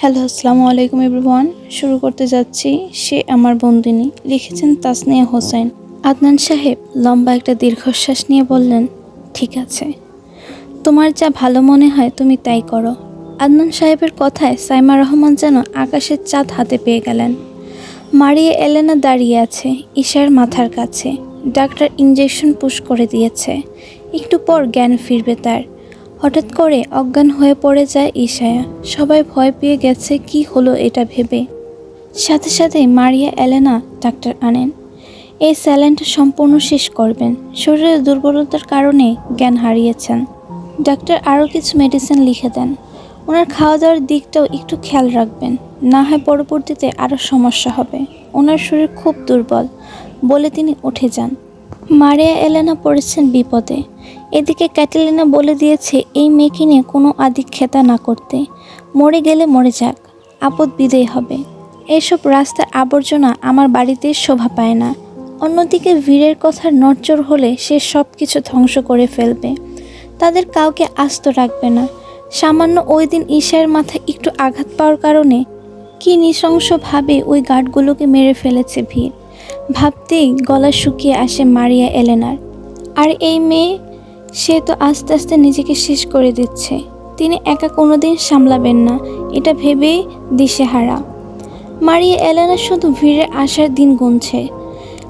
Hello, আসসালামু আলাইকুম everyone. শুরু করতে যাচ্ছি সে আমার বন্দিনী, লিখেছেন তাসনিয়া হোসেন। আদনান সাহেব লম্বা একটা দীর্ঘশ্বাস নিয়ে বললেন, ঠিক আছে। তোমার যা ভালো মনে হয় তুমি তাই করো। আদনান সাহেবের কথায় সাইমা রহমান যেন আকাশের চাঁদ হাতে পেয়ে গেলেন। মারিয়ে এলেনা দাঁড়িয়ে আছে, ঈশার মাথার কাছে। ডাক্তার ইঞ্জেকশন পুশ করে দিয়েছে। একটু পর জ্ঞান ফিরবে তার। হঠাৎ করে অজ্ঞান হয়ে পড়ে যায় ঈশায়া। সবাই ভয় পেয়ে গেছে, কি হলো এটা ভেবে। সাথে সাথে মারিয়া, এলেনা, ডাক্তার আনেন। এই স্যালাইনটা সম্পূর্ণ শেষ করবেন। শরীরের দুর্বলতার কারণে জ্ঞান হারিয়েছেন। ডাক্তার আরও কিছু মেডিসিন লিখে দেন। ওনার খাওয়া দাওয়ার দিকটাও একটু খেয়াল রাখবেন। না হয় পরবর্তীতে আরও সমস্যা হবে। ওনার শরীর খুব দুর্বল বলে তিনি উঠে যান। মারিয়া এলেনা পড়েছেন বিপদে। এদিকে ক্যাটেলিনা বলে দিয়েছে, এই মেয়েকে নিয়ে কোনো আদিক্ষেতা না করতে। মরে গেলে মরে যাক, আপদ বিদেয় হবে। এসব রাস্তার আবর্জনা আমার বাড়িতে শোভা পায় না। অন্যদিকে ভিড়ের কথার নড়চড় হলে সে সব কিছু ধ্বংস করে ফেলবে। তাদের কাউকে আস্ত রাখবে না। সামান্য ওই দিন ঈশার মাথায় একটু আঘাত পাওয়ার কারণে কি নৃশংসভাবে ওই গার্ডগুলোকে মেরে ফেলেছে ভিড়। ভাবতেই গলা শুকিয়ে আসে মারিয়া এলেনার। আর এই মেয়ে, সে তো আস্তে আস্তে নিজেকে শেষ করে দিচ্ছে। তিনি একা কোনোদিন সামলাবেন না, এটা ভেবেই দিশেহারা। মারিয়া এলেনা শুধু ভিড়ে আসার দিন গুনছে।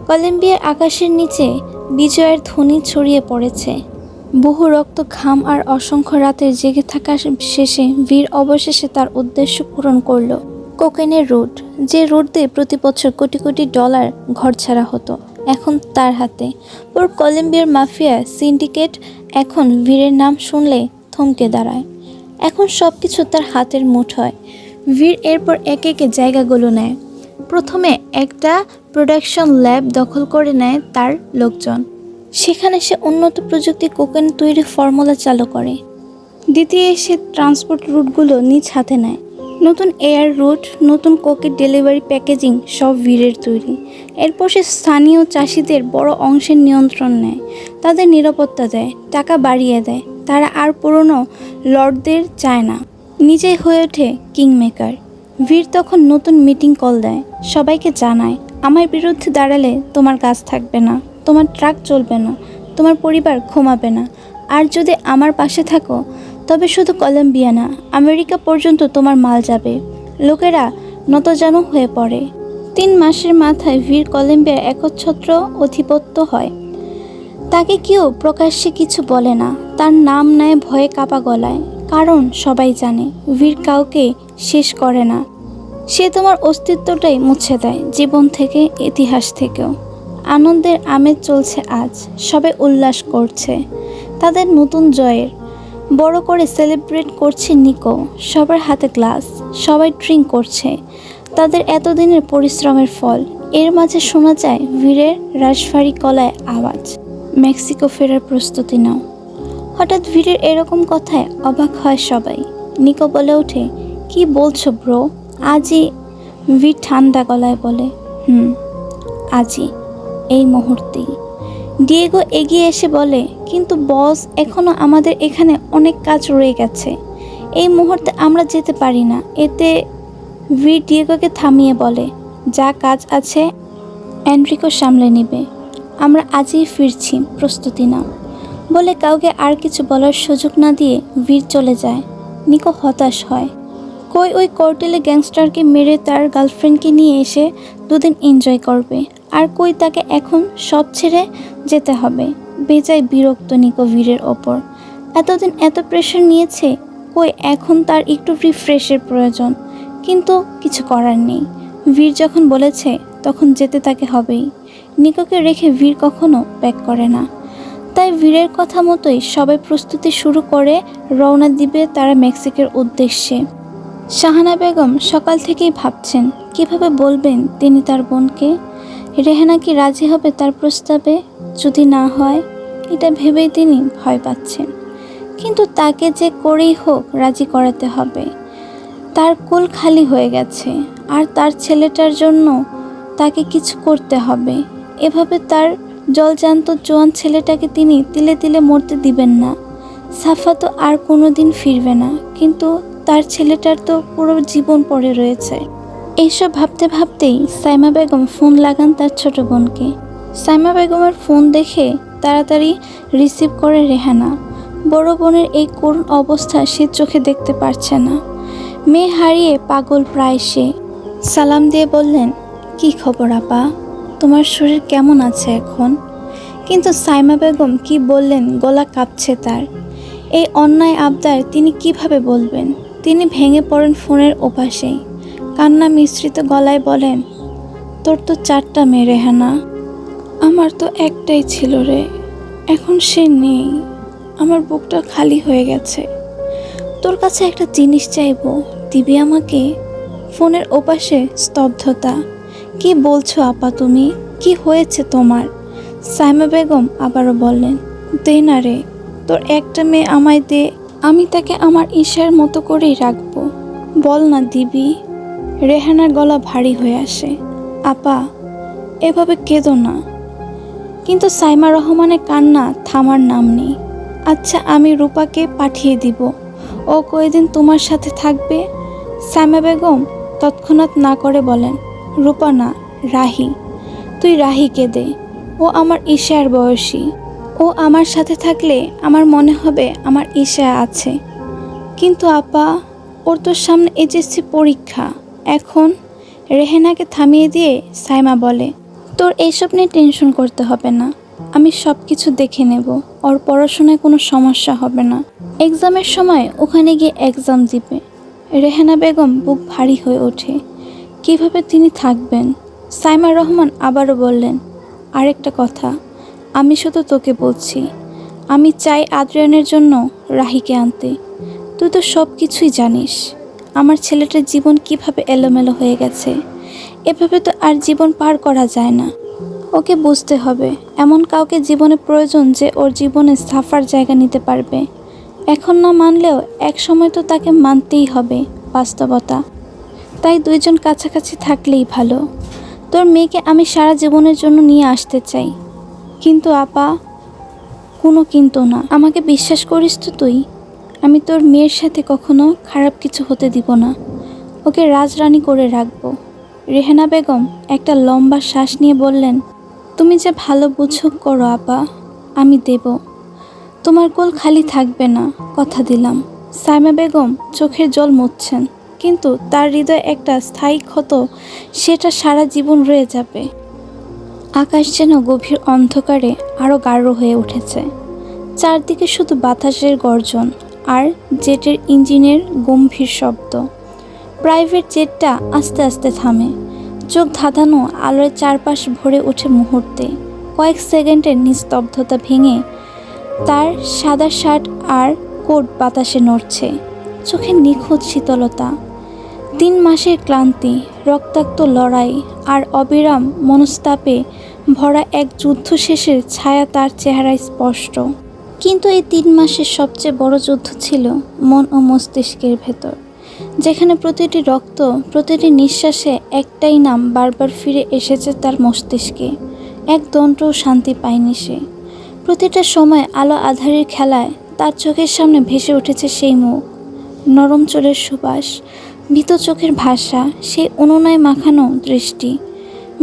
কলম্বিয়ার আকাশের নিচে বিজয়ের ধ্বনি ছড়িয়ে পড়েছে। বহু রক্ত, ঘাম আর অসংখ্য রাতের জেগে থাকা শেষে ভিড় অবশেষে তার উদ্দেশ্য পূরণ করল। কোকেনের রুট, যে রুট দিয়ে প্রতি বছর কোটি কোটি ডলার ঘর ছাড়া হতো, এখন তার হাতে। পুরো কলম্বিয়ার মাফিয়া সিন্ডিকেট এখন বীরের নাম শুনলে থমকে দাঁড়ায়। এখন সব কিছু তার হাতের মুঠোয় বীর এরপর একে একে জায়গাগুলো নেয়। প্রথমে একটা প্রোডাকশন ল্যাব দখল করে নেয় তার লোকজন। সেখানে সে উন্নত প্রযুক্তি কোকেন তৈরি ফর্মুলা চালু করে। দ্বিতীয় সে ট্রান্সপোর্ট রুটগুলো নিজ হাতে নেয়। নতুন এয়ার রুট, নতুন কোকের ডেলিভারি প্যাকেজিং সব ভিড়ের তৈরি। এরপর সে স্থানীয় চাষিদের বড় অংশের নিয়ন্ত্রণ নেয়। তাদের নিরাপত্তা দেয়, টাকা বাড়িয়ে দেয়। তারা আর পুরনো লর্ডদের চায় না। নিজেই হয়ে ওঠে কিংমেকার। বীর তখন নতুন মিটিং কল দেয়। সবাইকে জানায়, আমার বিরুদ্ধে দাঁড়ালে তোমার কাজ থাকবে না। তোমার ট্রাক চলবে না। তোমার পরিবার ঘুমাবে না। আর যদি আমার পাশে থাকো তবে শুধু কলম্বিয়া না, আমেরিকা পর্যন্ত তোমার মাল যাবে। লোকেরা নতজানু হয়ে পড়ে। তিন মাসের মাথায় ভীর কলম্বিয়ার একচ্ছত্র অধিপত্য হয়। তাকে কেউ প্রকাশ্যে কিছু বলে না। তার নাম নেয় ভয়ে কাপা গলায়। কারণ সবাই জানে বীর কাউকে শেষ করে না। সে তোমার অস্তিত্বটাই মুছে দেয় জীবন থেকে, ইতিহাস থেকেও। আনন্দের আমেজ চলছে আজ। সবে উল্লাস করছে। তাদের নতুন জয়ের বড় করে সেলিব্রেট করছে নিকো। সবার হাতে গ্লাস, সবাই ড্রিঙ্ক করছে। তাদের এতদিনের পরিশ্রমের ফল। এর মাঝে শোনা যায় বীরের রাজবাড়ি কলায় আওয়াজ। মেক্সিকো ফেরার প্রস্তুতি নাও। হঠাৎ ভিড়ের এরকম কথায় অবাক হয় সবাই। নিকো বলে ওঠে, কি বলছো ব্রো? আজই ভিড় ঠান্ডা গলায় বলে। হুম আজই এই মুহূর্তেই। ডিয়েগো এগিয়ে এসে বলে, কিন্তু বস এখনও আমাদের এখানে অনেক কাজ রয়ে গেছে। এই মুহূর্তে আমরা যেতে পারি না। এতে ভি ডিয়েগোকে থামিয়ে বলে, যা কাজ আছে অ্যান্ড্রিকো সামলে নেবে। আমরা আজই ফিরছি, প্রস্তুতি নাও। বলে কাউকে আর কিছু বলার সুযোগ না দিয়ে বীর চলে যায়। নিকো হতাশ হয়। কই ওই কোর্টেলে গ্যাংস্টারকে মেরে তার গার্লফ্রেন্ডকে নিয়ে এসে দুদিন এনজয় করবে। আর কই তাকে এখন সব ছেড়ে যেতে হবে? বেজায় বিরক্ত নিকো বীরের ওপর। এতদিন এত প্রেশার নিয়েছে, কই এখন তার একটু রিফ্রেশের প্রয়োজন। কিন্তু কিছু করার নেই। বীর যখন বলেছে, তখন যেতে তাকে হবেই। নিকোকে রেখে বীর কখনো ব্যাক করে না। তাই বীরের কথা মতোই সবাই প্রস্তুতি শুরু করে রওনা দিবে তারা মেক্সিকের উদ্দেশ্যে। শাহানা বেগম সকাল থেকেই ভাবছেন, কীভাবে বলবেন তিনি তার বোনকে? রেহানা কি রাজি হবে তার প্রস্তাবে? যদি না হয়, এটা ভেবেই তিনি ভয় পাচ্ছেন। কিন্তু তাকে যে করেই হোক রাজি করাতে হবে। তার কোল খালি হয়ে গেছে, আর তার ছেলেটার জন্য তাকে কিছু করতে হবে। এভাবে তার জলজান্ত জোয়ান ছেলেটাকে তিনি তিলে তিলে মরতে দিবেন না। সাফা তো আর কোনো দিন ফিরবে না, কিন্তু তার ছেলেটার তো পুরো জীবন পড়ে রয়েছে। এইসব ভাবতে ভাবতেই সাইমা বেগম ফোন লাগান তার ছোট বোনকে। সাইমা বেগমের ফোন দেখে তাড়াতাড়ি রিসিভ করে রেহানা। বড় বোনের এই করুণ অবস্থা সে চোখে দেখতে পারছে না। মেয়ে হারিয়ে পাগল প্রায় সে। সালাম দিয়ে বললেন, কি খবর আপা? তোমার শরীর কেমন আছে এখন? কিন্তু সাইমা বেগম কি বললেন, গলা কাঁপছে তার। এই অন্যায় আবদার তিনি কীভাবে বলবেন? তিনি ভেঙে পড়েন ফোনের ওপাশেই। কান্না মিশ্রিত গলায় বলেন, তোর তো চারটা মেয়ে রেহানা আমার তো একটাই ছিল রে। এখন সে নেই। আমার বুকটা খালি হয়ে গেছে। তোর কাছে একটা জিনিস চাইব। দিবি আমাকে? ফোনের ওপাশে স্তব্ধতা। কি বলছো আপা তুমি? কি হয়েছে তোমার? সাইমা বেগম আবারও বললেন, দে না রে। তোর একটা মেয়ে আমায় দে। আমি তাকে আমার ঈশার মতো করেই রাখব। বল না দিবি। রেহানার গলা ভারী হয়ে আসে। আপা, এভাবে কেঁদো না। কিন্তু সাইমা রহমানের কান্না থামার নাম নেই। আচ্ছা আমি রূপাকে পাঠিয়ে দিব। ও কয়েকদিন তোমার সাথে থাকবে? সাইমা বেগম তৎক্ষণাৎ না করে বলেন, রূপা না, রাহি। তুই রাহিকে দে। ও আমার ঈশার বয়সী। ও আমার সাথে থাকলে আমার মনে হবে আমার ঈশা আছে। কিন্তু আপা, ওর তোর সামনে এইচএসসি পরীক্ষা। এখন রেহেনাকে থামিয়ে দিয়ে সাইমা বলে, তোর এইসব নিয়ে টেনশন করতে হবে না। আমি সব কিছু দেখে নেব। ওর পড়াশোনায় কোনো সমস্যা হবে না। এক্সামের সময় ওখানে গিয়ে এক্সাম দিবে। রেহানা বেগম বুক ভারী হয়ে ওঠে। কীভাবে তিনি থাকবেন? সাইমা রহমান আবারও বললেন, আরেকটা কথা। আমি শুধু তোকে বলছি, আমি চাই আদ্রিয়ানের জন্য রাহিকে আনতে। তুই তো সব কিছুই জানিস। আমার ছেলেটার জীবন কীভাবে এলোমেলো হয়ে গেছে? এভাবে তো আর জীবন পার করা যায় না। ওকে বুঝতে হবে, এমন কাউকে জীবনে প্রয়োজন যে ওর জীবনে সাফার জায়গা নিতে পারবে। এখন না মানলেও এক সময় তো তাকে মানতেই হবে, বাস্তবতা। তাই দুইজন কাছাকাছি থাকলেই ভালো। তোর মেয়েকে আমি সারা জীবনের জন্য নিয়ে আসতে চাই। কিন্তু আপা, কোনো কিন্তু না। আমাকে বিশ্বাস করিস তো তুই? আমি তোর মেয়ের সাথে কখনো খারাপ কিছু হতে দিব না। ওকে রাজরানী করে রাখব। রেহানা বেগম একটা লম্বা শ্বাস নিয়ে বললেন, তুমি যে ভালো বুঝো করো আপা, আমি দেব। তোমার কোল খালি থাকবে না, কথা দিলাম। সাইমা বেগম চোখের জল মুছছেন, কিন্তু তার হৃদয়ে একটা স্থায়ী ক্ষত, সেটা সারা জীবন রয়ে যাবে। আকাশ যেন গভীর অন্ধকারে আরও গাঢ় হয়ে উঠেছে। চারদিকে শুধু বাতাসের গর্জন। আর জেটের ইঞ্জিনের গম্ভীর শব্দ। প্রাইভেট জেটটা আস্তে আস্তে থামে। চোখ ধাঁধানো আলোয় চারপাশ ভরে ওঠে মুহূর্তে। কয়েক সেকেন্ডের নিস্তব্ধতা ভেঙে তার সাদা শার্ট আর কোট বাতাসে নড়ছে। চোখে নিখুঁত শীতলতা। তিন মাসের ক্লান্তি, রক্তাক্ত লড়াই আর অবিরাম মনস্তাপে ভরা এক যুদ্ধ শেষের ছায়া তার চেহারায় স্পষ্ট। কিন্তু এই তিন মাসের সবচেয়ে বড় যুদ্ধ ছিল মন ও মস্তিষ্কের ভেতর, যেখানে প্রতিটি রক্ত, প্রতিটি নিঃশ্বাসে একটাই নাম বারবার ফিরে এসেছে তার মস্তিষ্কে। এক দণ্ডও শান্তি পায়নি সে। প্রতিটা সময় আলো আধারের খেলায় তার চোখের সামনে ভেসে উঠেছে সেই মুখ। নরম চুলের সুবাস, ভীত চোখের ভাষা, সেই অনুনয় মাখানো দৃষ্টি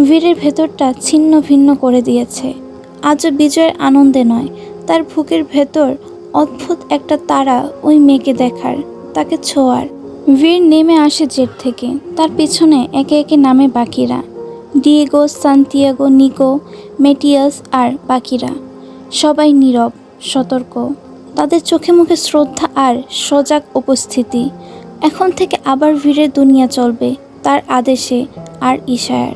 বীরের ভেতরটা ছিন্ন ভিন্ন করে দিয়েছে। আজও বিজয়ের আনন্দে নয় তার বুকের ভেতর অদ্ভুত একটা তারা ওই মেয়েকে দেখার, তাকে ছোঁয়ার। বীর নেমে আসে জেট থেকে। তার পিছনে একে একে নামে বাকিরা। ডিয়েগো সান্তিয়াগো নিকো মেটিয়াস আর বাকিরা। সবাই নীরব, সতর্ক। তাদের চোখে মুখে শ্রদ্ধা আর সজাগ উপস্থিতি। এখন থেকে আবার ভিড়ের দুনিয়া চলবে তার আদেশে আর ইশায়ার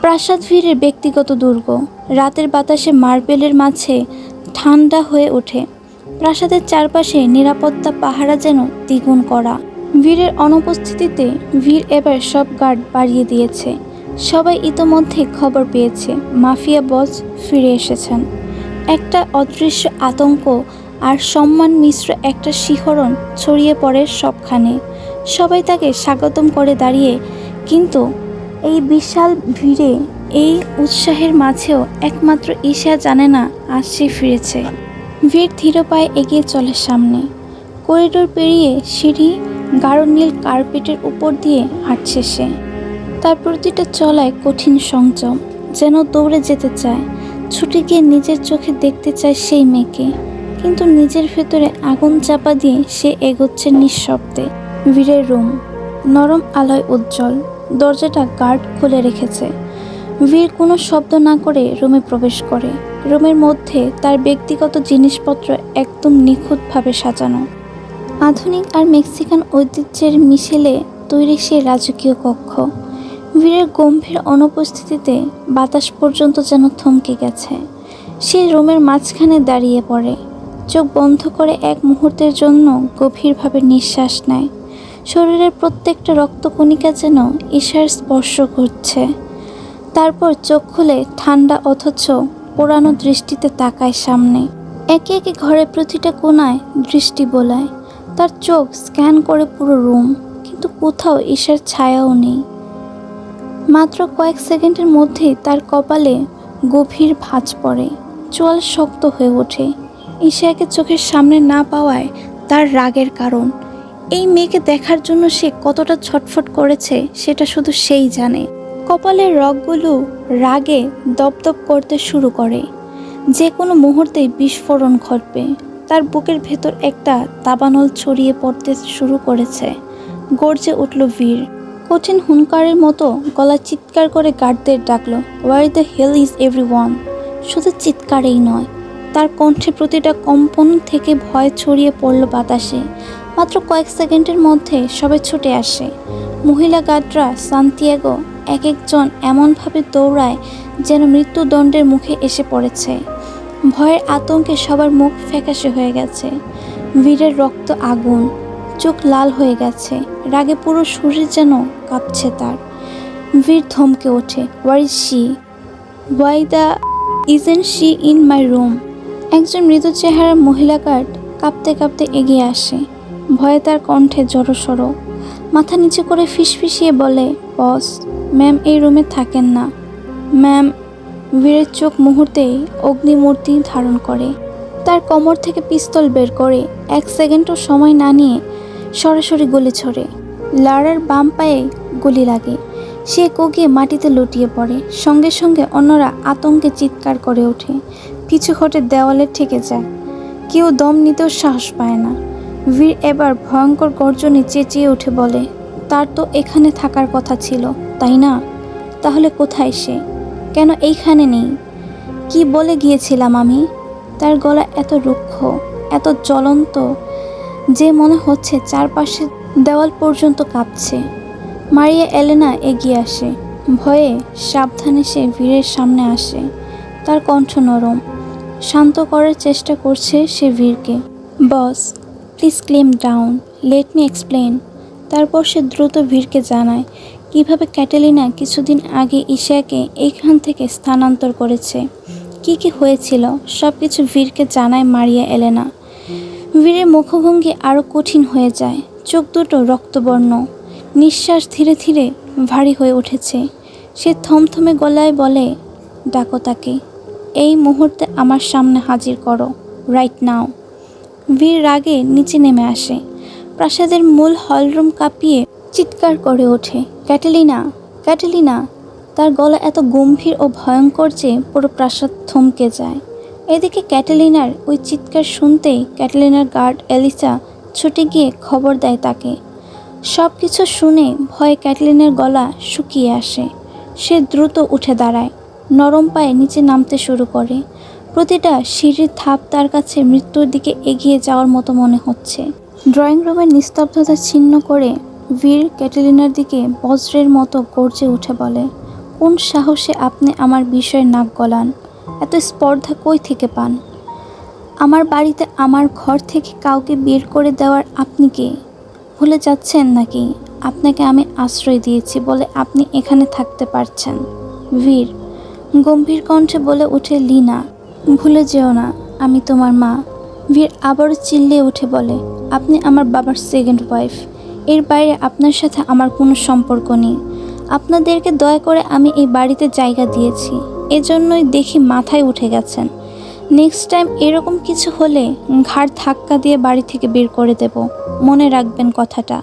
প্রাসাদ ভিড়ের ব্যক্তিগত দুর্গ। রাতের বাতাসে মার্বেলের মাঝে ঠান্ডা হয়ে ওঠে। প্রাসাদের চারপাশে নিরাপত্তা পাহারা যেন দ্বিগুণ করা। বীরের অনুপস্থিতিতে বীর এবার সব গার্ড বাড়িয়ে দিয়েছে। সবাই ইতোমধ্যে খবর পেয়েছে, মাফিয়া বস ফিরে এসেছেন। একটা অদৃশ্য আতঙ্ক আর সম্মান মিশ্র একটা শিহরণ ছড়িয়ে পড়ে সবখানে। সবাই তাকে স্বাগতম করে দাঁড়িয়ে, কিন্তু এই বিশাল ভিড়ে এই উৎসাহের মাঝেও একমাত্র ঈশা জানে না আজ সে ফিরেছে। ভিড় ধীর পায়ে এগিয়ে চলে সামনে। করিডোর পেরিয়ে সিঁড়ি, গাঢ় নীল কার্পেটের উপর দিয়ে হাঁটছে সে। তার প্রতিটা চলায় কঠিন সংযম, যেন দৌড়ে যেতে চায়। ছুটে গিয়ে নিজের চোখে দেখতে চায় সেই মেয়েকে। কিন্তু নিজের ভেতরে আগুন চাপা দিয়ে সে এগোচ্ছে নিঃশব্দে। বীরের রুম, নরম আলোয় উজ্জ্বল। দরজাটা গার্ড খুলে রেখেছে। বীর কোনো শব্দ না করে রুমে প্রবেশ করে। রুমের মধ্যে তার ব্যক্তিগত জিনিসপত্র একদম নিখুঁতভাবে সাজানো। আধুনিক আর মেক্সিকান ঐতিহ্যের মিশেলে তৈরি সেই রাজকীয় কক্ষ। বীরের গম্ভীর অনুপস্থিতিতে বাতাস পর্যন্ত যেন থমকে গেছে। সে রুমের মাঝখানে দাঁড়িয়ে পড়ে। চোখ বন্ধ করে এক মুহূর্তের জন্য গভীরভাবে নিঃশ্বাস নেয়। শরীরের প্রত্যেকটা রক্তকণিকা যেন ঈশার স্পর্শ করছে। তারপর চোখ খুলে ঠান্ডা অথচ পোড়ানো দৃষ্টিতে তাকায় সামনে। একে একে ঘরের প্রতিটা কোণায় দৃষ্টি বোলায়। তার চোখ স্ক্যান করে পুরো রুম, কিন্তু কোথাও ঈশার ছায়াও নেই। মাত্র কয়েক সেকেন্ডের মধ্যেই তার কপালে গভীর ভাঁজ পড়ে, চোয়াল শক্ত হয়ে ওঠে। ঈশাকে চোখের সামনে না পাওয়ায় তার রাগের কারণ। এই মেয়েকে দেখার জন্য সে কতটা ছটফট করেছে, সেটা শুধু সেই জানে। কপালের রগগুলো রাগে দপদপ করতে শুরু করে। যে কোনো মুহূর্তেই বিস্ফোরণ ঘটবে। তার বুকের ভেতর একটা দাবানল ছড়িয়ে পড়তে শুরু করেছে। গর্জে উঠল বীর কঠিন হুঙ্কারের মতো গলা চিৎকার করে গার্ডদের ডাকলো where the hell is every শুধু চিৎকারেই নয়, তার কণ্ঠে প্রতিটা কম্পন থেকে ভয় ছড়িয়ে পড়ল বাতাসে। মাত্র কয়েক সেকেন্ডের মধ্যে সবাই ছুটে আসে। মহিলা গার্ডরা সান্তিয়াগো এক একজন এমনভাবে দৌড়ায় যেন মৃত্যুদণ্ডের মুখে এসে পড়েছে। ভয়ের আতঙ্কে সবার মুখ ফ্যাকাশে হয়ে গেছে। বীরের রক্ত আগুন, চোখ লাল হয়ে গেছে, রাগে পুরো শরীর যেন কাঁপছে তার। বীর থমকে ওঠে where is she? Why the isn't she in my room একজন মৃত চেহারার মহিলা গার্ড কাঁপতে কাঁপতে এগিয়ে আসে। ভয়ে তার কণ্ঠে জড়সড়, মাথা নিচে করে ফিসফিসিয়ে বলে, বস। ম্যাম, এই রুমে থাকেন না। ম্যাম বীরের চোখ মুহূর্তেই অগ্নিমূর্তি ধারণ করে। তার কোমর থেকে পিস্তল বের করে এক সেকেন্ডও সময় না নিয়ে সরাসরি গুলি ছড়ে। লারার বাম পায়ে গুলি লাগে। সে কোগিয়ে মাটিতে লুটিয়ে পড়ে। সঙ্গে সঙ্গে অন্যরা আতঙ্কে চিৎকার করে ওঠে। পিছু হটে দেওয়ালে ঠেকে যায়। কেউ দম নিতেও সাহস পায় না। বীর এবার ভয়ঙ্কর গর্জনে চেঁচিয়ে উঠে বলে তার তো এখানে থাকার কথা ছিল, তাই না? তাহলে কোথায় সে? কেন এইখানে নেই? কি বলে গিয়েছিলাম আমি? তার গলা এত রুক্ষ, এত জ্বলন্ত, যে মনে হচ্ছে চারপাশে দেওয়াল পর্যন্ত কাঁপছে। মারিয়া এলেনা এগিয়ে আসে। ভয়ে সাবধানে সে বীরের সামনে আসে। তার কণ্ঠ নরম। শান্ত করার চেষ্টা করছে সে ভিড়কে। Boss, please calm down. Let me explain তারপর সে দ্রুত বীরকে জানায়, কীভাবে ক্যাটেলিনা কিছুদিন আগে ঈশাকে এইখান থেকে স্থানান্তর করেছে? কি কি হয়েছিল? সব কিছু বীরকে জানায় মারিয়া এলেনা। বীরের মুখভঙ্গি আরও কঠিন হয়ে যায়। চোখ দুটো রক্তবর্ণ। নিঃশ্বাস ধীরে ধীরে ভারী হয়ে উঠেছে। সে থমথমে গলায় বলে, ডাকো তাকে। এই মুহূর্তে আমার সামনে হাজির করো। Right now. বীর রাগে নিচে নেমে আসে। প্রাসাদের মূল হলরুম কাঁপিয়ে চিৎকার করে ওঠে, ক্যাটেলিনা ক্যাটেলিনা। তার গলা এত গম্ভীর ও ভয়ঙ্কর যে পুরো প্রাসাদ থমকে যায়। এদিকে ক্যাটেলিনার ওই চিৎকার শুনতেই ক্যাটেলিনার গার্ড এলিসা ছুটে গিয়ে খবর দেয় তাকে। সব কিছু শুনে ভয়ে ক্যাটলিনের গলা শুকিয়ে আসে। সে দ্রুত উঠে দাঁড়ায়, নরম পায়ে নিচে নামতে শুরু করে। প্রতিটা সিঁড়ির ধাপ তার কাছে মৃত্যুর দিকে এগিয়ে যাওয়ার মতো মনে হচ্ছে। ড্রয়িং রুমের নিস্তব্ধতা ছিন্ন করে বীর ক্যাটেলিনার দিকে বজ্রের মতো গর্জে উঠে বলে, কোন সাহসে আপনি আমার বিষয়ে নাক গলান? এত স্পর্ধা কই থেকে পান? আমার বাড়িতে আমার ঘর থেকে কাউকে বের করে দেওয়ার আপনি কে? ভুলে যাচ্ছেন নাকি? আপনাকে আমি আশ্রয় দিয়েছি বলে আপনি এখানে থাকতে পারছেন। বীর গম্ভীর কণ্ঠে বলে ওঠে, লিনা, ভুলে যেও না, আমি তোমার মা। বীর আবারও চিল্লিয়ে উঠে বলে, আপনি আমার বাবার সেকেন্ড ওয়াইফ এর বাইরে আপনার সাথে আমার কোনো সম্পর্ক নেই। আপনাদেরকে দয়া করে আমি এই বাড়িতে জায়গা দিয়েছি। এজন্যই দেখি মাথায় উঠে গেছেন। নেক্সট টাইম এরকম কিছু হলে ঘাড় ধাক্কা দিয়ে বাড়ি থেকে বের করে দেব। মনে রাখবেন কথাটা।